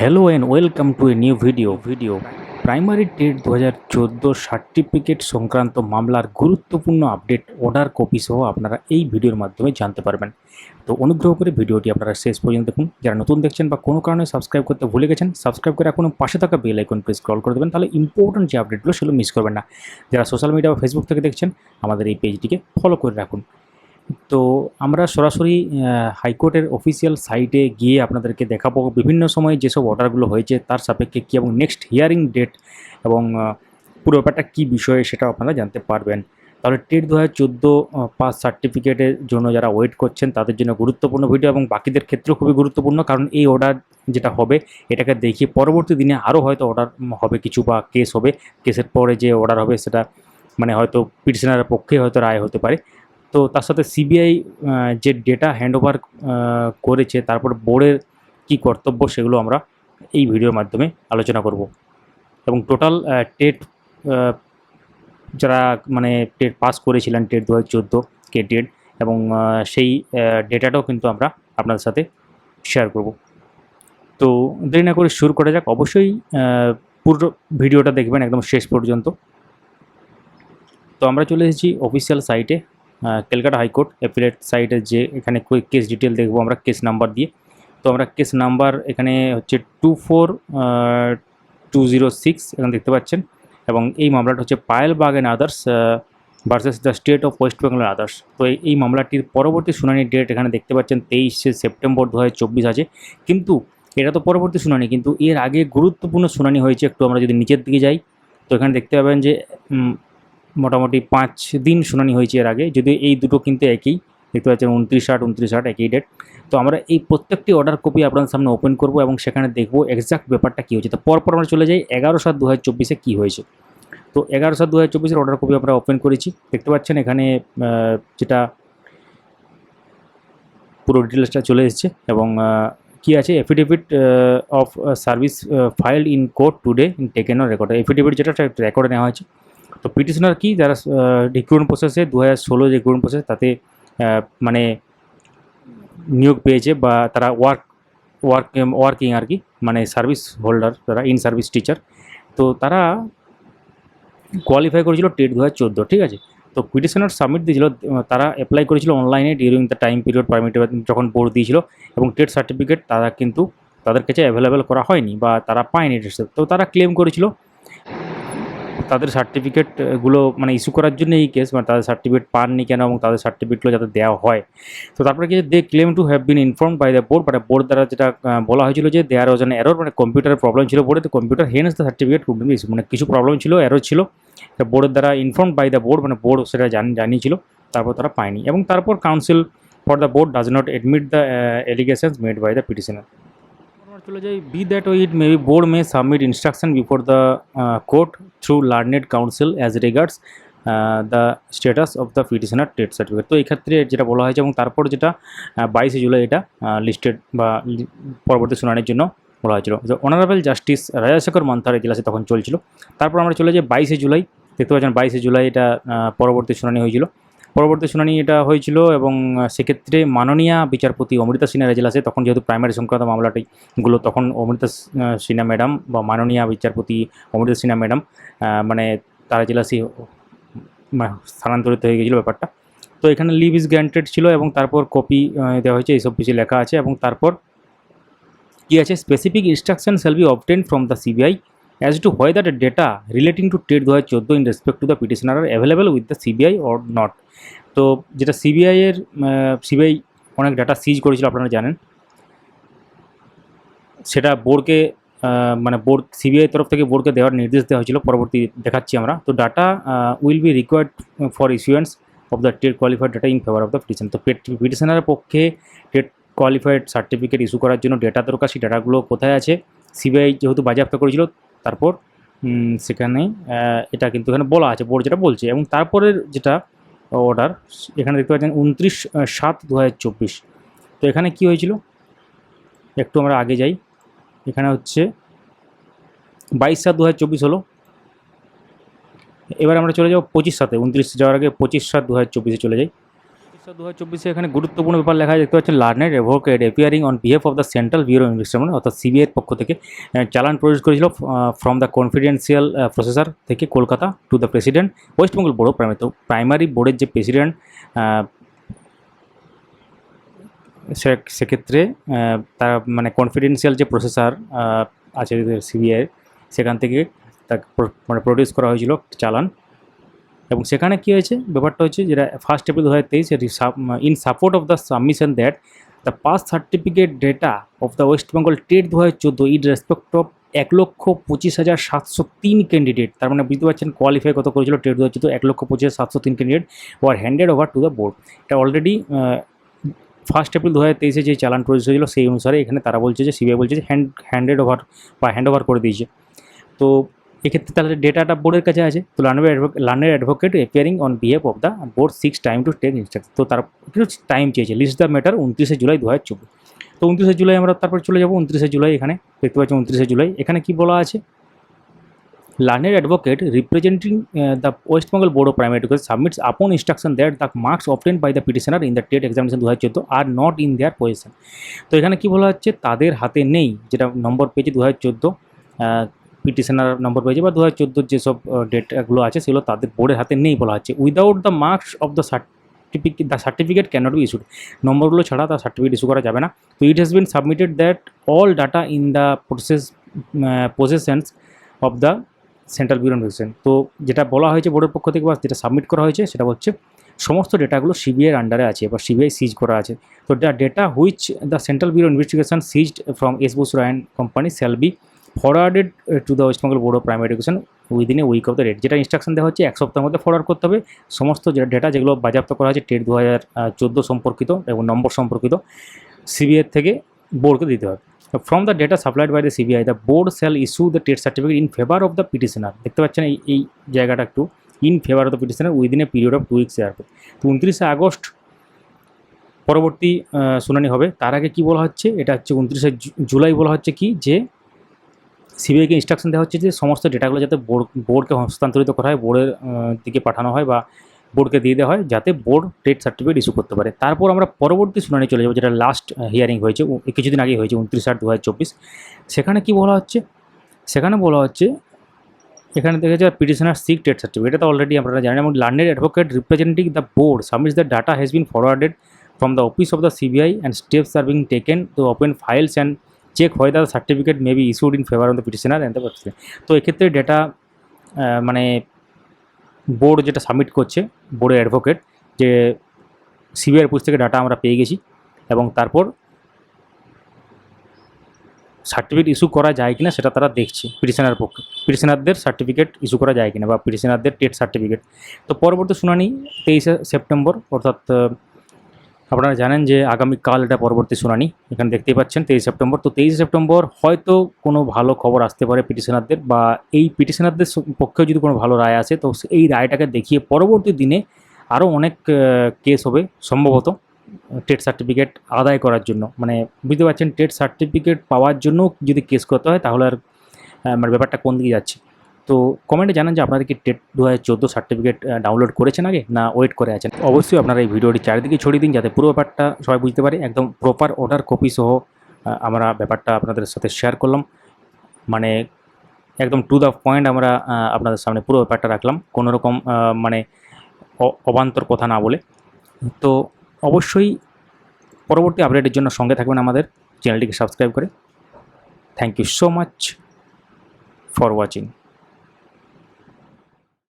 Hello and welcome to a new video video primary TET দু হাজার চোদ্দ certificate সংক্রান্ত মামলার গুরুত্বপূর্ণ আপডেট অর্ডার কপি সহ আপনারা এই ভিডিওর মাধ্যমে জানতে পারবেন। তো অনুগ্রহ করে ভিডিওটি আপনারা শেষ পর্যন্ত দেখুন। যারা নতুন দেখছেন বা কোনো কারণে সাবস্ক্রাইব করতে ভুলে গেছেন সাবস্ক্রাইব করে এখনও পাশে থাকা বেল আইকন প্রেস কল করে দেবেন, তাহলে ইম্পর্টেন্ট যে আপডেটগুলো সেগুলো মিস করবেন না। যারা সোশ্যাল মিডিয়া বা ফেসবুক থেকে দেখছেন, আমাদের এই পেজটিকে ফলো করে রাখুন। তো আমরা সরাসরি হাইকোর্টের অফিসিয়াল সাইটে গিয়ে আপনাদেরকে দেখাবো বিভিন্ন সময়ে যেসব অর্ডারগুলো হয়েছে, তার সাপেক্ষে কী এবং নেক্সট হিয়ারিং ডেট এবং পুরো ব্যাপারটা কী বিষয়ে সেটাও আপনারা জানতে পারবেন। তাহলে টেট দু হাজার চোদ্দ পাস সার্টিফিকেটের জন্য যারা ওয়েট করছেন, তাদের জন্য গুরুত্বপূর্ণ ভিডিও এবং বাকিদের ক্ষেত্রেও খুবই গুরুত্বপূর্ণ, কারণ এই অর্ডার যেটা হবে, এটাকে দেখিয়ে পরবর্তী দিনে আরও হয়তো অর্ডার হবে কিছু বা কেস হবে। কেসের পরে যে অর্ডার হবে, সেটা মানে হয়তো পিটিশনারের পক্ষে হয়তো রায় হতে পারে। তো তার সাথে সিবিআই যে ডেটা হ্যান্ডওভার করেছে, তারপর বোর্ডের কি কর্তব্য সেগুলো আমরা এই ভিডিওর মাধ্যমে আলোচনা করব। এবং টোটাল টেট যারা মানে টেট পাস করেছিলেন টেট দু হাজার চোদ্দ কে টেট এবং সেই ডেটাটাও কিন্তু আমরা আপনাদের সাথে শেয়ার করব। তো দেরি না করে শুরু করা যাক। অবশ্যই পুরো ভিডিওটা দেখবেন একদম শেষ পর্যন্ত। তো আমরা চলে এসেছি অফিসিয়াল সাইটে ক্যালকাটা হাইকোর্ট অ্যাপিলেট সাইটে যে এখানে কেস ডিটেল দেখব আমরা কেস নাম্বার দিয়ে। তো আমরা কেস নাম্বার এখানে হচ্ছে two four two zero six এখানে দেখতে পাচ্ছেন। এবং এই মামলাটা হচ্ছে Payel Bag and others versus the state of West Bengal others তো এই- মামলাটির পরবর্তী শুনানির ডেট এখানে দেখতে পাচ্ছেন, তেইশে সেপ্টেম্বর দু হাজার চব্বিশ আছে। কিন্তু এটা তো পরবর্তী শুনানি, কিন্তু এর আগে গুরুত্বপূর্ণ শুনানি হয়েছে, একটু আমরা যদি নিচের দিকে যাই, তো এখানে দেখতে পাবেন যে মোটামুটি পাঁচ দিন শুনানি হয়েছে এর আগে, যদিও এই দুটো কিন্তু একই। দেখতে পাচ্ছেন উনত্রিশ আট উনত্রিশ আট একই ডেট তো আমরা এই প্রত্যেকটি অর্ডার কপি আপনাদের সামনে ওপেন করব এবং সেখানে দেখব এক্সাক্ট ব্যাপারটা কী হয়েছে। তো পরপর আমরা চলে যাই এগারো সাত দু হাজার চব্বিশে কী হয়েছে। তো এগারো সাত দু হাজার চব্বিশের অর্ডার কপি আমরা ওপেন করেছি। দেখতে পাচ্ছেন এখানে যেটা পুরো ডিটেলসটা চলে এসেছে এবং কি আছে? Affidavit of service file in court today in taken record affidavit যেটা রেকর্ডে নেওয়া হয়েছে। তো পিটিশনার কি? যারা রিক্রুটমেন্ট প্রসেসে দু হাজার ষোলো যে রিক্রুটমেন্ট প্রসেস তাতে মানে নিয়োগ পেয়েছে বা তারা ওয়ার্ক ওয়ার্ক ওয়ার্কিং আর কি মানে সার্ভিস হোল্ডার তারা ইন সার্ভিস টিচার তো তারা কোয়ালিফাই করেছিল টেট দু হাজার চোদ্দ, ঠিক আছে? তো পিটিশনার সাবমিট দিয়েছিল, তারা অ্যাপ্লাই করেছিল অনলাইনে during the time period permit যখন বোর্ড দিয়েছিল, এবং টেট সার্টিফিকেট তারা কিন্তু তাদের কাছে অ্যাভেলেবেল করা হয়নি বা তারা পায়নি টেট তো তারা ক্লেম করেছিল তাদের সার্টিফিকেটগুলো মানে ইস্যু করার জন্য এই কেস মানে তাদের সার্টিফিকেট পাননি কেন এবং তাদের সার্টিফিকেটগুলো যাতে দেওয়া হয়। তো তারপরে কি they claim to have been inform by the board মানে বোর্ড দ্বারা যেটা বলা হয়েছিল যে দেয়ার ওয়াজ অ্যান এরর মানে কম্পিউটারের প্রবলেম ছিল বোর্ডে তো computer hence the certificate could be মানে কিছু প্রবলেম ছিল এরর ছিল বোর্ডের দ্বারা ইনফর্ম বাই দ্য বোর্ড মানে বোর্ড সেটা জান, জানিয়েছিল, তারপর তারা পায়নি। এবং তারপর counsel for the board does not admit the allegations made by the petitioner be that it may be board may submit instruction before the court through learned counsel as regards the status of the petitioner TET certificate তো এই ক্ষেত্রে যেটা বলা হয়েছে এবং তারপর যেটা বাইশে জুলাই এটা লিস্টেড বা পরবর্তী শুনানির জন্য বলা হয়েছিল। যে অনারেবল জাস্টিস রাজাশেখর মান্থার এজলাসে তখন চলছিল। তারপর আমরা চলে যাই বাইশে জুলাই। দেখতে পাচ্ছেন বাইশে জুলাই এটা পরবর্তী শুনানি হয়েছিল। পরবর্তী শুনানি এটা হয়েছিল এবং সেক্ষেত্রে মাননীয়া বিচারপতি অমৃতা সিনহার এজলাসে তখন যেহেতু প্রাইমারি সংক্রান্ত মামলাটি গুলো তখন অমৃতা সিনহা ম্যাডাম বা মাননীয় বিচারপতি অমৃতা সিনহা ম্যাডাম মানে তার এজলাসি মানে স্থানান্তরিত হয়ে গেছিল ব্যাপারটা। তো এখানে লিভ ইজ গ্র্যান্টেড ছিল এবং তারপর কপি দেওয়া হয়েছে এইসব কিছু লেখা আছে এবং তারপর কি আছে? Specific instruction shall be obtain from the CBI as to why that data relating to TET দু হাজার চোদ্দ in respect to the petitioner available with the CBI or not তো যেটা সিবিআইয়ের সিবিআই অনেক ডাটা সিজ করেছিল, আপনারা জানেন। সেটা বোর্ডকে মানে বোর্ড সিবিআই তরফ থেকে বোর্ডকে দেওয়ার নির্দেশ দেওয়া হয়েছিল, পরবর্তী দেখাচ্ছি আমরা। তো data will be required for issuance of the TET qualified data in favour of the petition তো পিটিশনারের পক্ষে টেট কোয়ালিফাইড সার্টিফিকেট ইস্যু করার জন্য ডেটা দরকার, সেই ডাটাগুলো কোথায় আছে? সিবিআই যেহেতু বাজেয়াপ্ত করেছিল তারপর সেখানে এটা কিন্তু এখানে বলা আছে বোর্ড যেটা বলছে, এবং তারপরের যেটা অর্ডার এখানে দেখতে পাচ্ছেন উনত্রিশ সাত দু তো এখানে কি হয়েছিল? একটু আমরা আগে যাই। এখানে হচ্ছে বাইশ সাত দু হলো। এবার আমরা চলে যাব পঁচিশ সাতে, উনত্রিশ যাওয়ার আগে পঁচিশ সাত দু চলে যাই। দু হাজার চব্বিশে এখানে গুরুত্বপূর্ণ ব্যাপার লেখা দেখতে পাচ্ছেন learned advocate appearing on behalf of the central bureau investment অর্থাৎ সিবিআইয়ের পক্ষ থেকে চালান প্রডিউস করেছিল ফ্রম দ্য কনফিডেন্সিয়াল প্রসেসর থেকে Kolkata to the president West Bengal board primary primary বোর্ডের যে প্রেসিডেন্ট সেক্ষেত্রে তার মানে কনফিডেন্সিয়াল যে প্রসেসর আছে সিবিআই সেখান থেকে তাকে মানে প্রডিউস করা হয়েছিল চালান। এবং সেখানে কী হয়েছে? ব্যাপারটা হচ্ছে যেটা ফার্স্ট এপ্রিল দু হাজার তেইশে in support of the submission that the pass certificate data of the West Bengal TET দু হাজার চোদ্দ ইন রেসপেক্ট অফ এক লক্ষ পঁচিশ হাজার সাতশো তিন ক্যান্ডিডেট তার মানে বুঝতে পারছেন কোয়ালিফাই কত করেছিল টেট দু হাজার চোদ্দ, এক লক্ষ পঁচিশ সাতশো তিন candidate were handed over to the board এটা অলরেডি ফার্স্ট এপ্রিল দু হাজার তেইশে যে চালান প্রডিউস হয়েছিল সেই অনুসারে এখানে তারা বলছে যে সিবিআই বলছে যে হ্যান্ড হ্যান্ডেড ওভার বা হ্যান্ড ওভার করে দিয়েছে। তো এক্ষেত্রে তাহলে ডেটাটা বোর্ডের কাছে আছে। তো learned learned advocate appearing on behalf of the board seeks time to take instruction তো তার কিছু টাইম চেয়েছে। লিস্ট দ্য ম্যাটার উনত্রিশে জুলাই দু হাজার চব্বিশ। তো উনত্রিশে জুলাই আমরা তারপর চলে যাব উনত্রিশে জুলাই এখানে। দেখতে পাচ্ছি উনত্রিশে জুলাই। এখানে কি বলা আছে? Learned advocate representing the West Bengal board of primary education submits upon instruction that the marks obtain by the petitioner in the TET examination দু হাজার চোদ্দ are not in their position তো এখানে কি বলা হচ্ছে? তাদের হাতে নেই। যেটা নম্বর পেয়েছে দু হাজার চোদ্দ পিটিশনার নম্বর পেয়েছে বা দু হাজার চোদ্দোর যেসব ডেটাগুলো আছে সেগুলো তাদের বোর্ডের হাতে নেই বলা হচ্ছে। Without the marks of the certificate the certificate cannot be issued নম্বরগুলো ছাড়া তার সার্টিফিকেট ইস্যু করা যাবে না। তো it has been submitted that all data in the process possessions of the central bureau investigation তো যেটা বলা হয়েছে বোর্ডের পক্ষ থেকে বা যেটা সাবমিট করা হয়েছে সেটা হচ্ছে সমস্ত ডেটাগুলো সিবিআইয়ের আন্ডারে আছে বা সিবিআই সিজ করা আছে। তো data which the central bureau investigation seized from S বসুরা and company shall be forwarded to the West Bengal board of primary education within a week of the date যেটা ইনস্ট্রাকশন দেওয়া হচ্ছে, এক সপ্তাহের মধ্যে ফরওয়ার্ড করতে হবে। সমস্ত ডেটা যেগুলো বাজেয়াপ্ত করা হয়েছে টেট দু হাজার চোদ্দ সম্পর্কিত এবং নম্বর সম্পর্কিত সিবিআই থেকে বোর্ডকে দিতে হবে। From the data supplied by the CBI the board shall issue the TET certificate in favour of the petitioner দেখতে পাচ্ছেন এই এই জায়গাটা একটু in favour of the petitioner within a period of two weeks এয়ারপে তো উনত্রিশে আগস্ট পরবর্তী শুনানি হবে। তার আগে কি বলা হচ্ছে? এটা হচ্ছে উনত্রিশে জুলাই বলা হচ্ছে কি? যে সিবিআইকে ইনস্ট্রাকশন দেওয়া হচ্ছে যে সমস্ত ডেটাগুলো যাতে বোর্ড বোর্ডকে হস্তান্তরিত করা হয় বোর্ডের দিকে পাঠানো হয় বা বোর্ডকে দিয়ে দেওয়া হয়, যাতে বোর্ড টেট সার্টিফিকেট ইস্যু করতে পারে। তারপর আমরা পরবর্তী শুনানি চলে যাব, যেটা লাস্ট হিয়ারিং হয়েছে কিছুদিন আগে হয়েছে, উনত্রিশ আট দু সেখানে কি বলা হচ্ছে? সেখানে বলা হচ্ছে, এখানে দেখা যায় পিটিশনার সিক টেট সার্টিফিকেট এটা অলরেডি আপনারা জানেন এবং learned advocate representing the board submits the data has been forwarded from the office of the CBI and steps are being taken to open files and check হয় the certificate be issued in favor of the petitioner and the petitioner তো এক্ষেত্রে data মানে board যেটা submit করছে বোর্ডের advocate যে সিবিআইয়ের office থেকে ডাটা আমরা পেয়ে গেছি এবং তারপর সার্টিফিকেট ইস্যু করা যায় কিনা সেটা তারা দেখছে পিটিশনার পক্ষে। পিটিশনারদের সার্টিফিকেট ইস্যু করা যায় কিনা বা পিটিশনারদের টেট সার্টিফিকেট তো পরবর্তী শুনানি তেইশে সেপ্টেম্বর, অর্থাৎ আপনারা জানেন যে আগামীকাল এটা পরবর্তী শুনানি। এখানে দেখতেই পাচ্ছেন তেইশ সেপ্টেম্বর। তো তেইশে সেপ্টেম্বর হয়তো কোনো ভালো খবর আসতে পারে পিটিশনারদের বা এই পিটিশনারদের পক্ষেও যদি কোনো ভালো রায় আসে, তো এই রায়টাকে দেখিয়ে পরবর্তী দিনে আরও অনেক কেস হবে সম্ভবত টেট সার্টিফিকেট আদায় করার জন্য। মানে বুঝতে পারছেন, টেট সার্টিফিকেট পাওয়ার জন্য যদি কেস করতে হয় তাহলে আর মানে ব্যাপারটা কোন দিকে যাচ্ছে? তো কমেন্টে জানান যে আপনারা কি টেট দু হাজার চোদ্দ সার্টিফিকেট ডাউনলোড করেছেন আগে না ওয়েট করে আছেন? অবশ্যই আপনারা এই ভিডিওটি চারিদিকে ছড়িয়ে দিন যাতে পুরো ব্যাপারটা সবাই বুঝতে পারে। একদম প্রপার অর্ডার কপি সহ আমরা ব্যাপারটা আপনাদের সাথে শেয়ার করলাম। মানে একদম টু দ্য পয়েন্ট আমরা আপনাদের সামনে পুরো ব্যাপারটা রাখলাম। কোনো রকম মানে অবান্তর কথা না বলে। তো অবশ্যই পরবর্তী আপডেটের জন্য সঙ্গে থাকবেন আমাদের। চ্যানেলটিকে সাবস্ক্রাইব করে। Thank you so much for watching